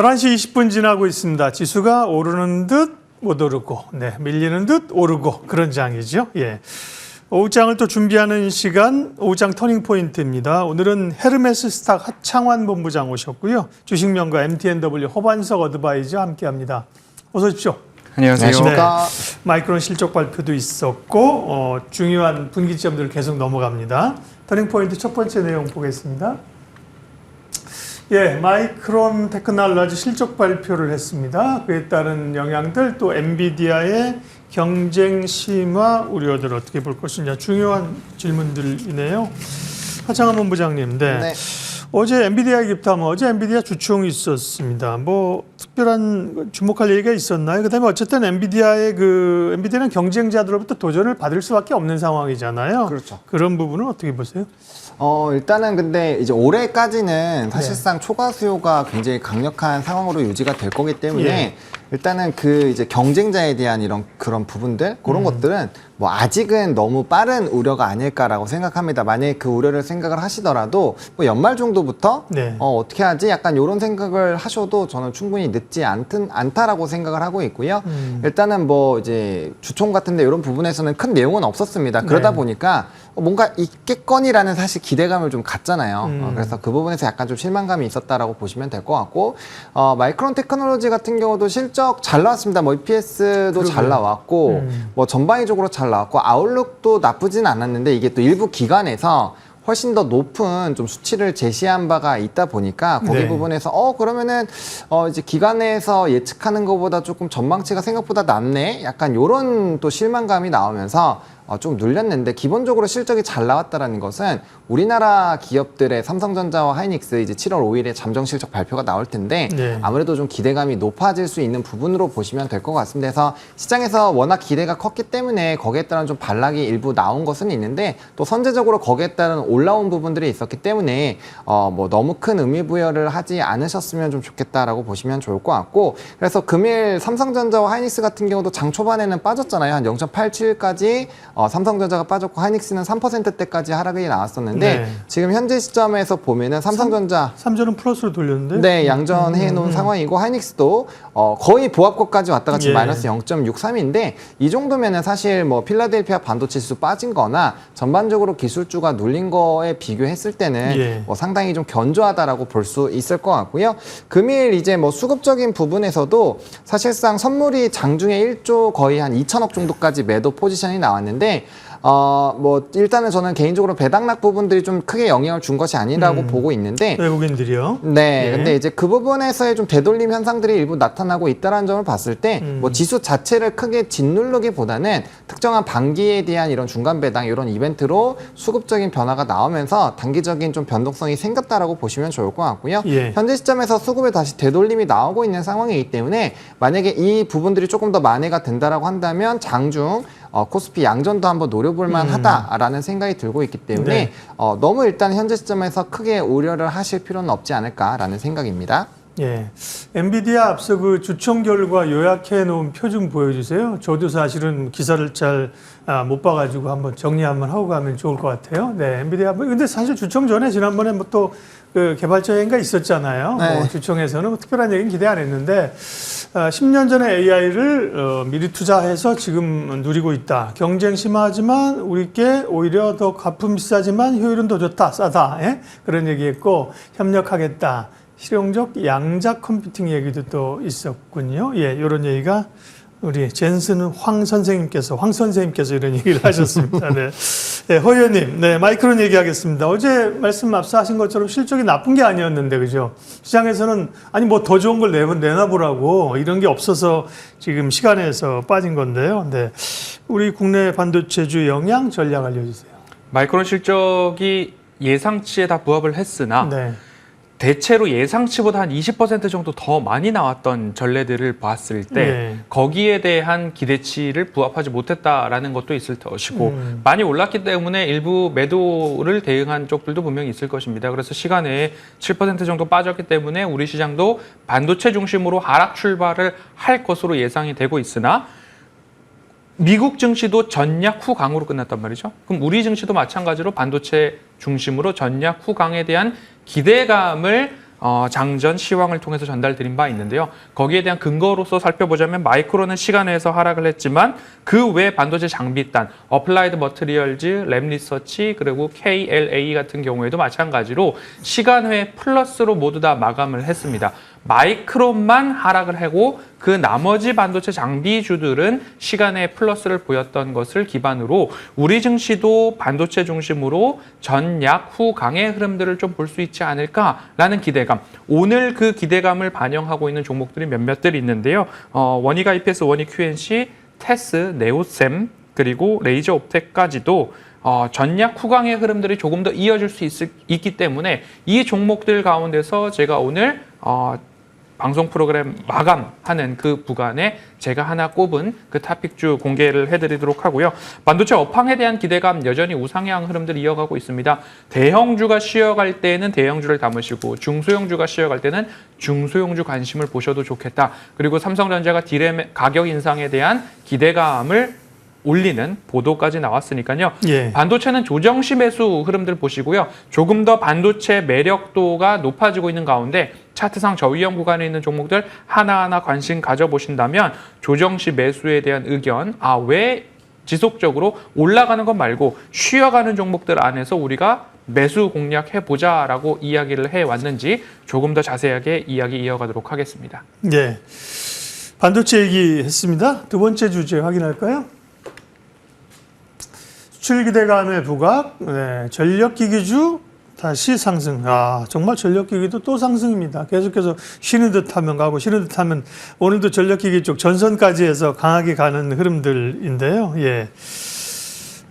11시 20분 지나고 있습니다. 지수가 오르는 듯 못 오르고, 네, 밀리는 듯 오르고 그런 장이죠. 예. 오후장을 또 준비하는 시간 오후장 터닝 포인트입니다. 오늘은 헤르메스 스탁 하창환 본부장 오셨고요. 주식명가 MTNW 허반석 어드바이저 함께 합니다. 어서 오십시오. 안녕하세요. 안녕하십니까. 마이크론 실적 발표도 있었고 어, 중요한 분기점들을 계속 넘어갑니다. 터닝 포인트 첫 번째 내용 보겠습니다. 예, 마이크론 테크놀로지 실적 발표를 했습니다. 그에 따른 영향들 또 엔비디아의 경쟁 심화 우려들 어떻게 볼 것이냐 중요한 질문들이네요. 하창한 본부장님, 네. 네. 어제 엔비디아 얘기부터 어제 엔비디아 주총이 있었습니다. 뭐 특별한 주목할 얘기가 있었나요? 그다음에 어쨌든 엔비디아의 그 엔비디아는 경쟁자들로부터 도전을 받을 수밖에 없는 상황이잖아요. 그렇죠. 그런 부분은 어떻게 보세요? 어, 일단은 근데 이제 올해까지는 사실상 초과 수요가 굉장히 강력한 상황으로 유지가 될 거기 때문에 예. 일단은 그 이제 경쟁자에 대한 이런 그런 부분들 그런 것들은 뭐 아직은 너무 빠른 우려가 아닐까라고 생각합니다. 만약에 그 우려를 생각을 하시더라도 뭐 연말 정도부터 네. 어, 어떻게 하지? 약간 이런 생각을 하셔도 저는 충분히 늦지 않든 않다라고 생각을 하고 있고요. 음. 일단은 뭐 이제 주총 같은데 이런 부분에서는 큰 내용은 없었습니다. 그러다 네. 보니까 뭔가 있겠거니라는 사실 기대감을 좀 갖잖아요. 음. 어, 그래서 그 부분에서 약간 좀 실망감이 있었다라고 보시면 될 것 같고 어, 마이크론 테크놀로지 같은 경우도 실적 잘 나왔습니다. 뭐 EPS도 잘 그러게요. 나왔고 음. 뭐 전방위적으로 잘 나왔고 아웃룩도 나쁘진 않았는데 이게 또 일부 기관에서 훨씬 더 높은 좀 수치를 제시한 바가 있다 보니까 거기 네. 부분에서 어 그러면은 어 이제 기관에서 예측하는 것보다 조금 전망치가 생각보다 낮네 약간 요런 또 실망감이 나오면서 어, 좀 눌렸는데 기본적으로 실적이 잘 나왔다라는 것은 우리나라 기업들의 삼성전자와 하이닉스 이제 7월 5일에 잠정 실적 발표가 나올 텐데 네. 아무래도 좀 기대감이 높아질 수 있는 부분으로 보시면 될 것 같습니다. 그래서 시장에서 워낙 기대가 컸기 때문에 거기에 따른 좀 반락이 일부 나온 것은 있는데 또 선제적으로 거기에 따른 올라온 부분들이 있었기 때문에 어 뭐 너무 큰 의미 부여를 하지 않으셨으면 좀 좋겠다라고 보시면 좋을 것 같고 그래서 금일 삼성전자와 하이닉스 같은 경우도 장 초반에는 빠졌잖아요. 한 0.87까지 어, 삼성전자가 빠졌고 하이닉스는 3%대까지 하락이 나왔었는데 네. 지금 현재 시점에서 보면은 삼성전자 삼전은 플러스로 돌렸는데. 네, 양전해 놓은 상황이고 하이닉스도 어, 거의 보합권까지 왔다가 지금 예. 마이너스 0.63인데 이 정도면은 사실 뭐 필라델피아 반도체 지수 빠진 거나 전반적으로 기술주가 눌린 거에 비교했을 때는 예. 뭐 상당히 좀 견조하다라고 볼 수 있을 것 같고요. 금일 이제 뭐 수급적인 부분에서도 사실상 선물이 장중에 1조 거의 한 2천억 정도까지 매도 포지션이 나왔는데 어, 뭐 일단은 저는 개인적으로 배당락 부분들이 좀 크게 영향을 준 것이 아니라고 음. 보고 있는데 외국인들이요. 네, 예. 근데 이제 그 부분에서의 좀 되돌림 현상들이 일부 나타나고 있다는 점을 봤을 때, 음. 뭐 지수 자체를 크게 짓누르기보다는 특정한 반기에 대한 이런 중간 배당 이런 이벤트로 수급적인 변화가 나오면서 단기적인 좀 변동성이 생겼다라고 보시면 좋을 것 같고요. 예. 현재 시점에서 수급에 다시 되돌림이 나오고 있는 상황이기 때문에 만약에 이 부분들이 조금 더 만회가 된다라고 한다면 장중 어, 코스피 양전도 한번 노려볼 만하다라는 생각이 들고 있기 때문에 음. 네. 어, 너무 일단 현재 시점에서 크게 우려를 하실 필요는 없지 않을까라는 생각입니다. 예. 엔비디아 앞서 그 주총 결과 요약해 놓은 표 좀 보여주세요. 저도 사실은 기사를 잘 아, 못 봐가지고 한번 정리 한번 하고 가면 좋을 것 같아요. 네. 엔비디아. 뭐 근데 사실 주총 전에 지난번에 뭐또 그 개발자 회의가 있었잖아요. 네. 뭐 주총에서는 뭐 특별한 얘기는 기대 안 했는데 아, 10년 전에 AI를 어, 미리 투자해서 지금 누리고 있다. 경쟁 심하지만 우리께 오히려 더 가품 비싸지만 효율은 더 좋다, 싸다. 예? 그런 얘기했고 협력하겠다. 실용적 양자 컴퓨팅 얘기도 또 있었군요. 예, 이런 얘기가 우리 젠슨 황 선생님께서 황 선생님께서 이런 얘기를 하셨습니다. 네, 네 허 의원님, 네 마이크론 얘기하겠습니다. 어제 말씀 앞서 하신 것처럼 실적이 나쁜 게 아니었는데 그죠? 시장에서는 아니 뭐 더 좋은 걸 내, 내놔보라고 이런 게 없어서 지금 시간에서 빠진 건데요. 네, 우리 국내 반도체주 영향 전략 알려주세요. 마이크론 실적이 예상치에 다 부합을 했으나 네, 대체로 예상치보다 한 20% 정도 더 많이 나왔던 전례들을 봤을 때 네. 거기에 대한 기대치를 부합하지 못했다라는 것도 있을 것이고 음. 많이 올랐기 때문에 일부 매도를 대응한 쪽들도 분명히 있을 것입니다. 그래서 시간에 7% 정도 빠졌기 때문에 우리 시장도 반도체 중심으로 하락 출발을 할 것으로 예상이 되고 있으나 미국 증시도 전약 후 강으로 끝났단 말이죠. 그럼 우리 증시도 마찬가지로 반도체 중심으로 전약 후 강에 대한 기대감을 어, 장전 시황을 통해서 전달드린 바 있는데요. 거기에 대한 근거로서 살펴보자면 마이크론은 시간에서 하락을 했지만 그 외 반도체 장비단, 어플라이드 머트리얼즈, 랩 리서치 그리고 KLA 같은 경우에도 마찬가지로 시간회 플러스로 모두 다 마감을 했습니다. 마이크론만 하락을 하고 그 나머지 반도체 장비주들은 시간의 플러스를 보였던 것을 기반으로 우리 증시도 반도체 중심으로 전약 후 강의 흐름들을 좀 볼 수 있지 않을까라는 기대감. 오늘 그 기대감을 반영하고 있는 종목들이 몇몇들 있는데요. 어, 원희가 EPS, 원희 QNC, 테스, 네오셈 그리고 레이저 옵텍까지도 어, 전약 후강의 흐름들이 조금 더 이어질 수 있, 있기 때문에 이 종목들 가운데서 제가 오늘 어, 방송 프로그램 마감하는 그 구간에 제가 하나 꼽은 그 타픽주 공개를 해드리도록 하고요. 반도체 업황에 대한 기대감 여전히 우상향 흐름들이 이어가고 있습니다. 대형주가 쉬어갈 때는 대형주를 담으시고 중소형주가 쉬어갈 때는 중소형주 관심을 보셔도 좋겠다. 그리고 삼성전자가 디램 가격 인상에 대한 기대감을 올리는 보도까지 나왔으니까요. 예. 반도체는 조정시 매수 흐름들 보시고요. 조금 더 반도체 매력도가 높아지고 있는 가운데 차트상 저위험 구간에 있는 종목들 하나하나 관심 가져보신다면 조정시 매수에 대한 의견, 아, 왜 지속적으로 올라가는 것 말고 쉬어가는 종목들 안에서 우리가 매수 공략해 보자라고 이야기를 해 왔는지 조금 더 자세하게 이야기 이어가도록 하겠습니다. 예. 반도체 얘기했습니다. 두 번째 주제 확인할까요? 수출 기대감의 부각, 네, 전력기기주 다시 상승. 아, 정말 전력기기도 또 상승입니다. 계속해서 쉬는 듯 하면 가고 쉬는 듯 하면 오늘도 전력기기 쪽 전선까지 해서 강하게 가는 흐름들인데요. 예.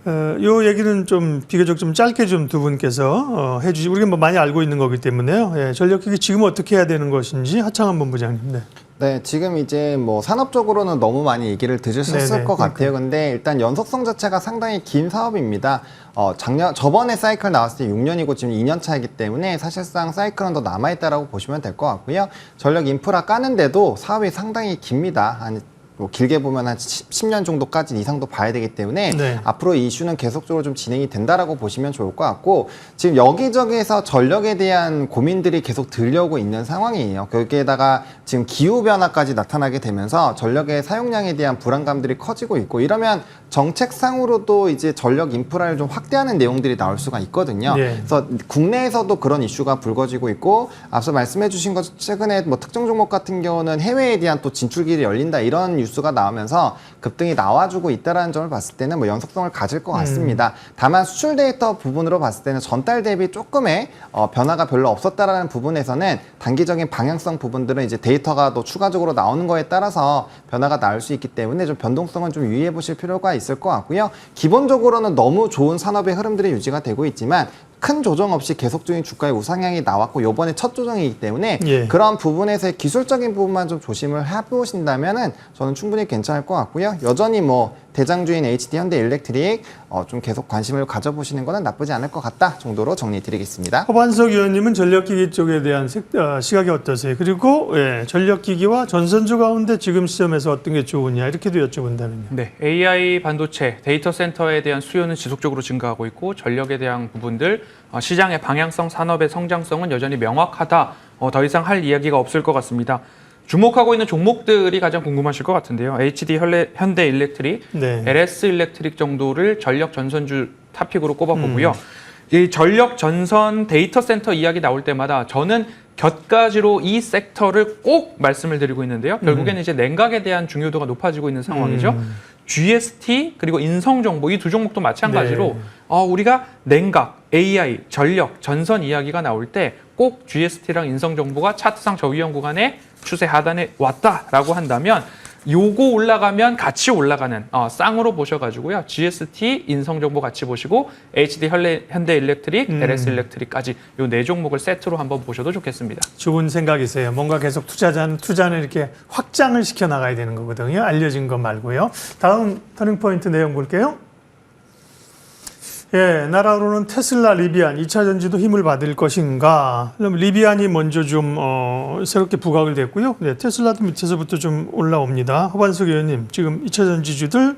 어, 요 얘기는 좀 비교적 좀 짧게 좀 두 분께서 어, 해주시. 우리가 뭐 많이 알고 있는 거기 때문에요. 예, 전력기기 지금 어떻게 해야 되는 것인지 하창한 본부장님. 네. 네, 지금 이제 뭐 산업적으로는 너무 많이 얘기를 들으셨을 네네, 것 그러니까요. 같아요. 근데 일단 연속성 자체가 상당히 긴 사업입니다. 어, 작년, 저번에 사이클 나왔을 때 6년이고 지금 2년 차이기 때문에 사실상 사이클은 더 남아있다라고 보시면 될 것 같고요. 전력 인프라 까는데도 사업이 상당히 깁니다. 한 뭐 길게 보면 한 10 년 정도까지 이상도 봐야 되기 때문에 네. 앞으로 이 이슈는 계속적으로 좀 진행이 된다라고 보시면 좋을 것 같고 지금 여기저기에서 전력에 대한 고민들이 계속 들려오고 있는 상황이에요. 거기에다가 지금 기후 변화까지 나타나게 되면서 전력의 사용량에 대한 불안감들이 커지고 있고 이러면 정책상으로도 이제 전력 인프라를 좀 확대하는 내용들이 나올 수가 있거든요. 예. 그래서 국내에서도 그런 이슈가 불거지고 있고 앞서 말씀해주신 것 최근에 뭐 특정 종목 같은 경우는 해외에 대한 또 진출길이 열린다 이런 뉴스 가 나오면서 급등이 나와주고 있다라는 점을 봤을 때는 뭐 연속성을 가질 것 같습니다. 다만 수출 데이터 부분으로 봤을 때는 전달 대비 조금의 어, 변화가 별로 없었다라는 부분에서는 단기적인 방향성 부분들은 이제 데이터가 또 추가적으로 나오는 거에 따라서 변화가 나올 수 있기 때문에 좀 변동성은 좀 유의해 보실 필요가 있을 것 같고요. 기본적으로는 너무 좋은 산업의 흐름들이 유지가 되고 있지만 큰 조정 없이 계속적인 주가의 우상향이 나왔고 요번에 첫 조정이기 때문에 예. 그런 부분에서의 기술적인 부분만 좀 조심을 해보신다면은 저는 충분히 괜찮을 것 같고요. 여전히 뭐 대장주인 HD 현대 일렉트릭 어, 좀 계속 관심을 가져보시는 거는 나쁘지 않을 것 같다 정도로 정리드리겠습니다. 허반석 의원님은 전력기기 쪽에 대한 색- 어, 시각이 어떠세요? 그리고 예, 전력기기와 전선주 가운데 지금 시점에서 어떤 게 좋으냐 이렇게도 여쭤본다면요. 네, AI 반도체 데이터 센터에 대한 수요는 지속적으로 증가하고 있고 전력에 대한 부분들 어, 시장의 방향성, 산업의 성장성은 여전히 명확하다. 어, 더 이상 할 이야기가 없을 것 같습니다. 주목하고 있는 종목들이 가장 궁금하실 것 같은데요. HD 현대, 일렉트릭, 네. LS 일렉트릭 정도를 전력 전선주 탑픽으로 꼽아보고요. 이 전력 전선 데이터 센터 이야기 나올 때마다 저는 곁가지로 이 섹터를 꼭 말씀을 드리고 있는데요. 결국에는 이제 냉각에 대한 중요도가 높아지고 있는 상황이죠. GST 그리고 인성 정보 이 두 종목도 마찬가지로 네. 어, 우리가 냉각, AI, 전력, 전선 이야기가 나올 때 꼭 GST랑 인성 정보가 차트상 저위험 구간에 추세 하단에 왔다라고 한다면 요거 올라가면 같이 올라가는 어, 쌍으로 보셔가지고요. GST, 인성 정보 같이 보시고 HD 현대, 일렉트릭, 음. LS 일렉트릭까지 요 네 종목을 세트로 한번 보셔도 좋겠습니다. 좋은 생각이세요. 뭔가 계속 투자자는 투자는 이렇게 확장을 시켜 나가야 되는 거거든요. 알려진 것 말고요. 다음 터닝 포인트 내용 볼게요. 예, 나라로는 테슬라, 리비안, 2차 전지도 힘을 받을 것인가? 그럼 리비안이 먼저 좀 어, 새롭게 부각을 됐고요. 네, 테슬라도 밑에서부터 좀 올라옵니다. 허반석 의원님, 지금 2차 전지주들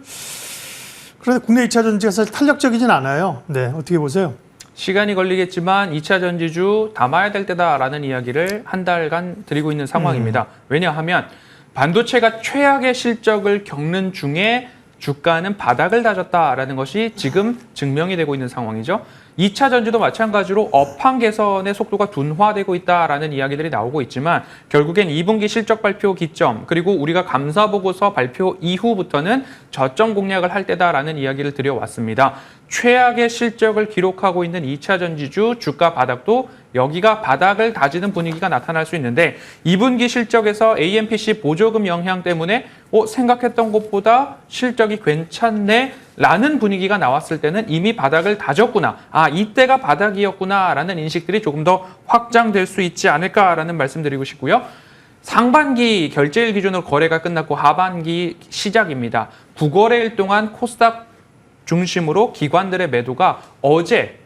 그런데 국내 2차 전지가 사실 탄력적이진 않아요. 네, 어떻게 보세요? 시간이 걸리겠지만 2차 전지주 담아야 될 때다라는 이야기를 한 달간 드리고 있는 상황입니다. 왜냐하면 반도체가 최악의 실적을 겪는 중에 주가는 바닥을 다졌다라는 것이 지금 증명이 되고 있는 상황이죠. 2차 전지도 마찬가지로 업황 개선의 속도가 둔화되고 있다라는 이야기들이 나오고 있지만 결국엔 2분기 실적 발표 기점 그리고 우리가 감사 보고서 발표 이후부터는 저점 공략을 할 때다라는 이야기를 드려왔습니다. 최악의 실적을 기록하고 있는 2차 전지주 주가 바닥도 여기가 바닥을 다지는 분위기가 나타날 수 있는데 2분기 실적에서 AMPC 보조금 영향 때문에 어, 생각했던 것보다 실적이 괜찮네 라는 분위기가 나왔을 때는 이미 바닥을 다졌구나. 아, 이때가 바닥이었구나. 라는 인식들이 조금 더 확장될 수 있지 않을까라는 말씀 드리고 싶고요. 상반기 결제일 기준으로 거래가 끝났고 하반기 시작입니다. 9거래일 동안 코스닥 중심으로 기관들의 매도가 어제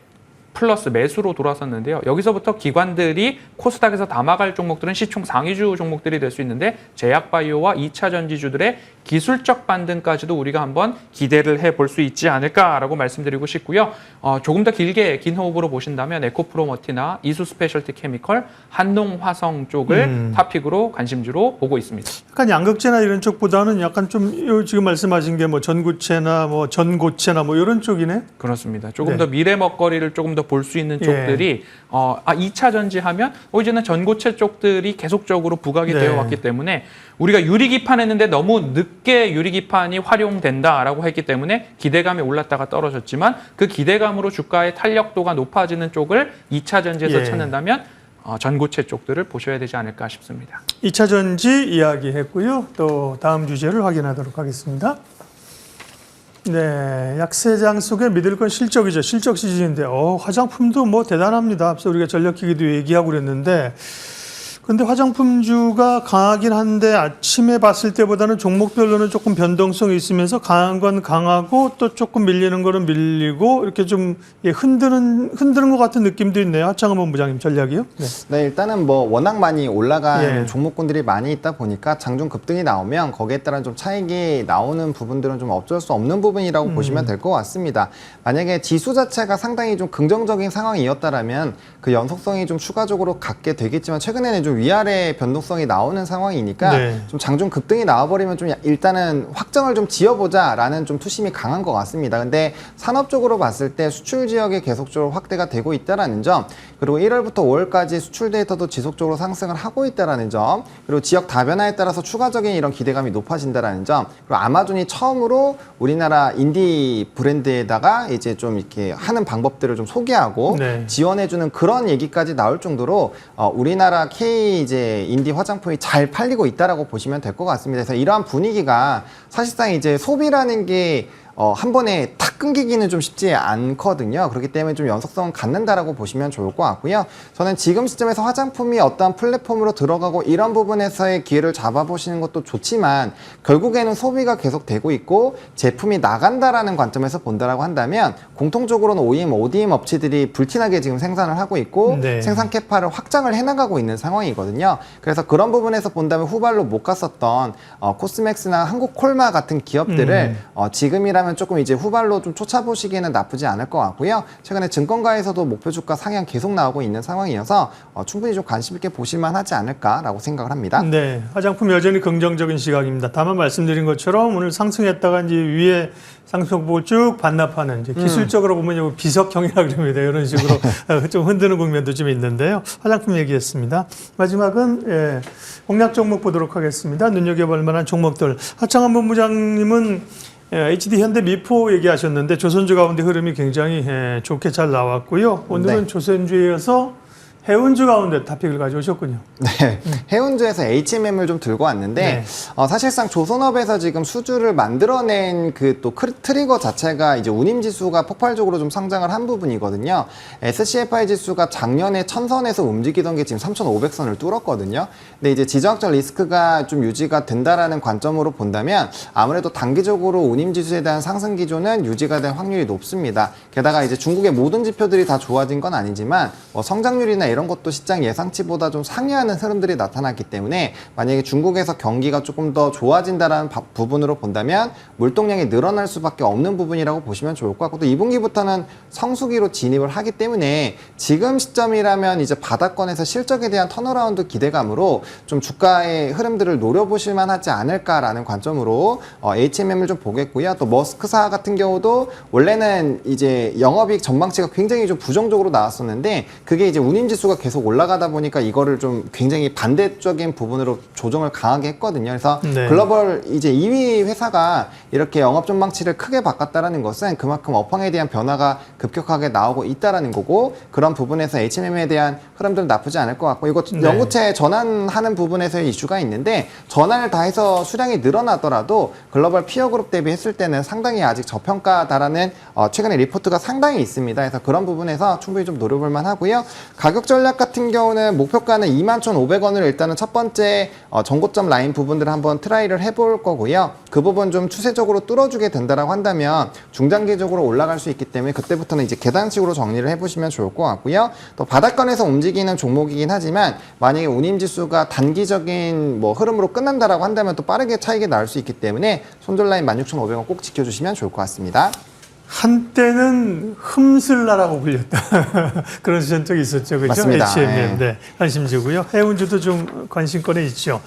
플러스 매수로 돌아섰는데요. 여기서부터 기관들이 코스닥에서 담아갈 종목들은 시총 상위주 종목들이 될 수 있는데 제약바이오와 2차 전지주들의 기술적 반등까지도 우리가 한번 기대를 해볼 수 있지 않을까라고 말씀드리고 싶고요. 어, 조금 더 길게 긴 호흡으로 보신다면 에코프로머티나 이수 스페셜티 케미컬, 한농화성 쪽을 음. 타픽으로 관심주로 보고 있습니다. 약간 양극재나 이런 쪽보다는 약간 좀요 지금 말씀하신 게 뭐 전구체나 뭐 전고체나 뭐 이런 쪽이네. 그렇습니다. 조금 네. 더 미래 먹거리를 조금 더 볼 수 있는 예. 쪽들이 어, 아, 2차 전지 하면 어, 이제는 전고체 쪽들이 계속적으로 부각이 네. 되어 왔기 때문에 우리가 유리기판 했는데 너무 늦게 유리기판이 활용된다라고 했기 때문에 기대감이 올랐다가 떨어졌지만 그 기대감으로 주가의 탄력도가 높아지는 쪽을 2차 전지에서 예. 찾는다면 어, 전고체 쪽들을 보셔야 되지 않을까 싶습니다. 2차 전지 이야기했고요. 또 다음 주제를 확인하도록 하겠습니다. 네, 약세장 속에 믿을 건 실적이죠. 실적 시즌인데, 어, 화장품도 뭐 대단합니다. 앞서 우리가 전력기기도 얘기하고 그랬는데, 근데 화장품주가 강하긴 한데 아침에 봤을 때보다는 종목별로는 조금 변동성이 있으면서 강한 건 강하고 또 조금 밀리는 거는 밀리고 이렇게 좀 예, 흔드는 흔드는 것 같은 느낌도 있네요. 하창원 본부장님 전략이요. 네. 네, 일단은 뭐 워낙 많이 올라간 예. 종목군들이 많이 있다 보니까 장중 급등이 나오면 거기에 따른 좀 차익이 나오는 부분들은 좀 어쩔 수 없는 부분이라고 보시면 될 것 같습니다. 만약에 지수 자체가 상당히 좀 긍정적인 상황이었다라면 그 연속성이 좀 추가적으로 갖게 되겠지만 최근에는 좀 위아래 변동성이 나오는 상황이니까 네. 좀 장중 급등이 나와버리면 좀 일단은 확정을 좀 지어보자라는 좀 투심이 강한 것 같습니다. 근데 산업적으로 봤을 때 수출 지역이 계속적으로 확대가 되고 있다라는 점, 그리고 1월부터 5월까지 수출 데이터도 지속적으로 상승을 하고 있다라는 점, 그리고 지역 다변화에 따라서 추가적인 이런 기대감이 높아진다라는 점, 그리고 아마존이 처음으로 우리나라 인디 브랜드에다가 이제 좀 이렇게 하는 방법들을 좀 소개하고 네. 지원해주는 그런 얘기까지 나올 정도로 어, 우리나라 K 이제 인디 화장품이 잘 팔리고 있다라고 보시면 될 것 같습니다. 그래서 이러한 분위기가 사실상 이제 소비라는 게 어, 한 번에 탁 끊기기는 좀 쉽지 않거든요. 그렇기 때문에 좀 연속성을 갖는다라고 보시면 좋을 것 같고요. 저는 지금 시점에서 화장품이 어떠한 플랫폼으로 들어가고 이런 부분에서의 기회를 잡아보시는 것도 좋지만 결국에는 소비가 계속 되고 있고 제품이 나간다라는 관점에서 본다라고 한다면 공통적으로는 OEM, ODM 업체들이 불티나게 지금 생산을 하고 있고 네. 생산 캐파를 확장을 해나가고 있는 상황이거든요. 그래서 그런 부분에서 본다면 후발로 못 갔었던 어, 코스맥스나 한국콜마 같은 기업들을 음. 어, 지금이라면 조금 이제 후발로 좀 쫓아보시기에는 나쁘지 않을 것 같고요. 최근에 증권가에서도 목표 주가 상향 계속 나오고 있는 상황이어서 어, 충분히 좀 관심 있게 보실만 하지 않을까라고 생각을 합니다. 네, 화장품 여전히 긍정적인 시각입니다. 다만 말씀드린 것처럼 오늘 상승했다가 이제 위에 상승폭을 쭉 반납하는 이제 기술적으로 보면 이거 비석형이라 그럽니다. 이런 식으로 어, 좀 흔드는 국면도 좀 있는데요. 화장품 얘기했습니다. 마지막은 예, 공략 종목 보도록 하겠습니다. 눈여겨볼 만한 종목들. 하창한 본부장님은 예, HD 현대 미포 얘기하셨는데 조선주 가운데 흐름이 굉장히 예, 좋게 잘 나왔고요. 오늘은 네. 조선주에 이어서 해운주 가운데 타픽을 가져오셨군요. 네, 해운주에서 HMM을 좀 들고 왔는데 네. 어, 사실상 조선업에서 지금 수주를 만들어낸 그 또 트리거 자체가 이제 운임 지수가 폭발적으로 좀 상장을 한 부분이거든요. SCFI 지수가 작년에 천선에서 움직이던 게 지금 3,500선을 뚫었거든요. 근데 이제 지정학적 리스크가 좀 유지가 된다라는 관점으로 본다면 아무래도 단기적으로 운임 지수에 대한 상승 기조는 유지가 될 확률이 높습니다. 게다가 이제 중국의 모든 지표들이 다 좋아진 건 아니지만 뭐 성장률이나 이런 것도 시장 예상치보다 좀 상회하는 흐름들이 나타났기 때문에 만약에 중국에서 경기가 조금 더 좋아진다라는 바- 부분으로 본다면 물동량이 늘어날 수밖에 없는 부분이라고 보시면 좋을 것 같고 또 2분기부터는 성수기로 진입을 하기 때문에 지금 시점이라면 이제 바닥권에서 실적에 대한 턴어라운드 기대감으로 좀 주가의 흐름들을 노려보실 만 하지 않을까라는 관점으로 어, HMM을 좀 보겠고요. 또 머스크사 같은 경우도 원래는 이제 영업이익 전망치가 굉장히 좀 부정적으로 나왔었는데 그게 이제 운임지수 가 계속 올라가다 보니까 이거를 좀 굉장히 반대적인 부분으로 조정을 강하게 했거든요. 그래서 네. 글로벌 이제 2위 회사가 이렇게 영업 전망치를 크게 바꿨다라는 것은 그만큼 업황에 대한 변화가 급격하게 나오고 있다라는 거고 그런 부분에서 H&M에 대한 흐름들은 나쁘지 않을 것 같고 이거 네. 연구체 전환하는 부분에서의 이슈가 있는데 전환을 다 해서 수량이 늘어나더라도 글로벌 피어 그룹 대비했을 때는 상당히 아직 저평가다라는 어, 최근에 리포트가 상당히 있습니다. 그래서 그런 부분에서 충분히 좀 노려볼 만하고요. 가격 전략 같은 경우는 목표가는 21,500원을 일단은 첫 번째 어, 전고점 라인 부분들을 한번 트라이를 해볼 거고요. 그 부분 좀 추세적으로 뚫어주게 된다라고 한다면 중장기적으로 올라갈 수 있기 때문에 그때부터는 이제 계단식으로 정리를 해보시면 좋을 것 같고요. 또 바닥권에서 움직이는 종목이긴 하지만 만약에 운임지수가 단기적인 뭐 흐름으로 끝난다라고 한다면 또 빠르게 차익이 나올 수 있기 때문에 손절 라인 16,500원 꼭 지켜주시면 좋을 것 같습니다. 한때는 흠슬라라고 불렸다. 그런 전적이 있었죠. 그죠? 맞습니다. HMM. 네. 관심주고요. 해운주도 좀 관심권에 있죠.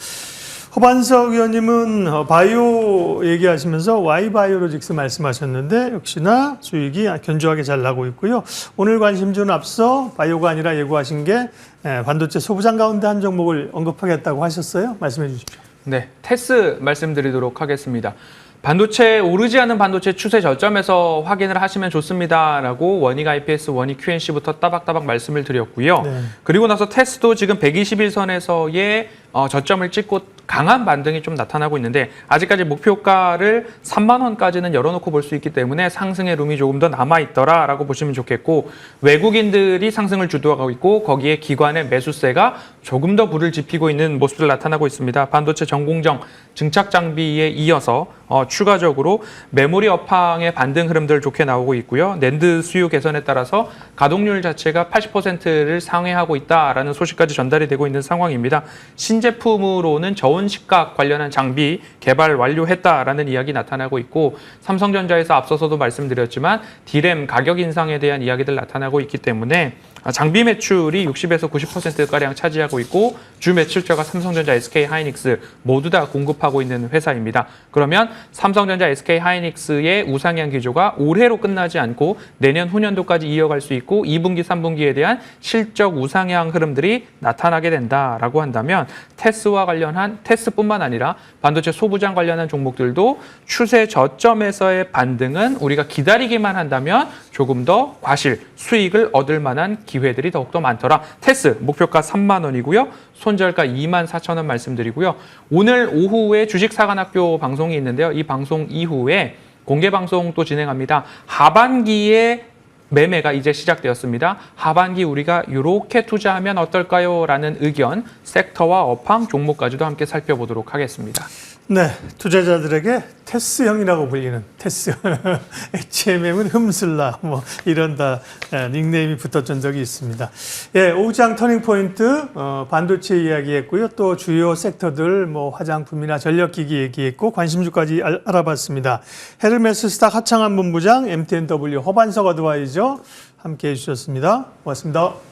허반석 의원님은 어, 바이오 얘기하시면서 Y바이오로직스 말씀하셨는데 역시나 수익이 견조하게 잘 나고 있고요. 오늘 관심주는 앞서 바이오가 아니라 예고하신 게 에, 반도체 소부장 가운데 한 종목을 언급하겠다고 하셨어요. 말씀해 주십시오. 네, 테스 말씀드리도록 하겠습니다. 반도체 오르지 않은 반도체 추세 저점에서 확인을 하시면 좋습니다라고 원익 IPS, 원익 QNC부터 따박따박 말씀을 드렸고요. 네. 그리고 나서 테스도 지금 121선에서의 어, 저점을 찍고 강한 반등이 좀 나타나고 있는데 아직까지 목표가를 3만 원까지는 열어놓고 볼 수 있기 때문에 상승의 룸이 조금 더 남아 있더라라고 보시면 좋겠고 외국인들이 상승을 주도하고 있고 거기에 기관의 매수세가 조금 더 불을 지피고 있는 모습들 나타나고 있습니다. 반도체 전공정 증착 장비에 이어서 어, 추가적으로 메모리 업황의 반등 흐름들 좋게 나오고 있고요. 낸드 수요 개선에 따라서 가동률 자체가 80%를 상회하고 있다라는 소식까지 전달이 되고 있는 상황입니다. 신제품으로는 저온 식각 관련한 장비 개발 완료했다라는 이야기 나타나고 있고 삼성전자에서 앞서서도 말씀드렸지만 디램 가격 인상에 대한 이야기들 나타나고 있기 때문에 아, 장비 매출이 60에서 90%가량 차지하고 있고 주 매출처가 삼성전자, SK 하이닉스 모두 다 공급하고 있는 회사입니다. 그러면 삼성전자, SK 하이닉스의 우상향 기조가 올해로 끝나지 않고 내년 후년도까지 이어갈 수 있고 2분기, 3분기에 대한 실적 우상향 흐름들이 나타나게 된다라고 한다면 테스와 관련한 테스뿐만 아니라 반도체 소부장 관련한 종목들도 추세 저점에서의 반등은 우리가 기다리기만 한다면 조금 더 과실 수익을 얻을 만한 기회들이 더욱더 많더라. 테스 목표가 3만 원이고요. 손절가 2만 4천 원 말씀드리고요. 오늘 오후에 주식사관학교 방송이 있는데요. 이 방송 이후에 공개 방송 또 진행합니다. 하반기에 매매가 이제 시작되었습니다. 하반기 우리가 이렇게 투자하면 어떨까요? 라는 의견, 섹터와 업황, 종목까지도 함께 살펴보도록 하겠습니다. 네, 투자자들에게 테스형이라고 불리는 테스. HMM은 흠슬라 뭐 이런 다 에, 닉네임이 붙었던 적이 있습니다. 예, 오장 터닝 포인트 어, 반도체 이야기했고요. 또 주요 섹터들 뭐 화장품이나 전력기기 얘기했고 관심주까지 알, 알아봤습니다. 헤르메스 스타 하창한 본부장 MTNW 허반석 어드바이저 함께 해 주셨습니다. 고맙습니다.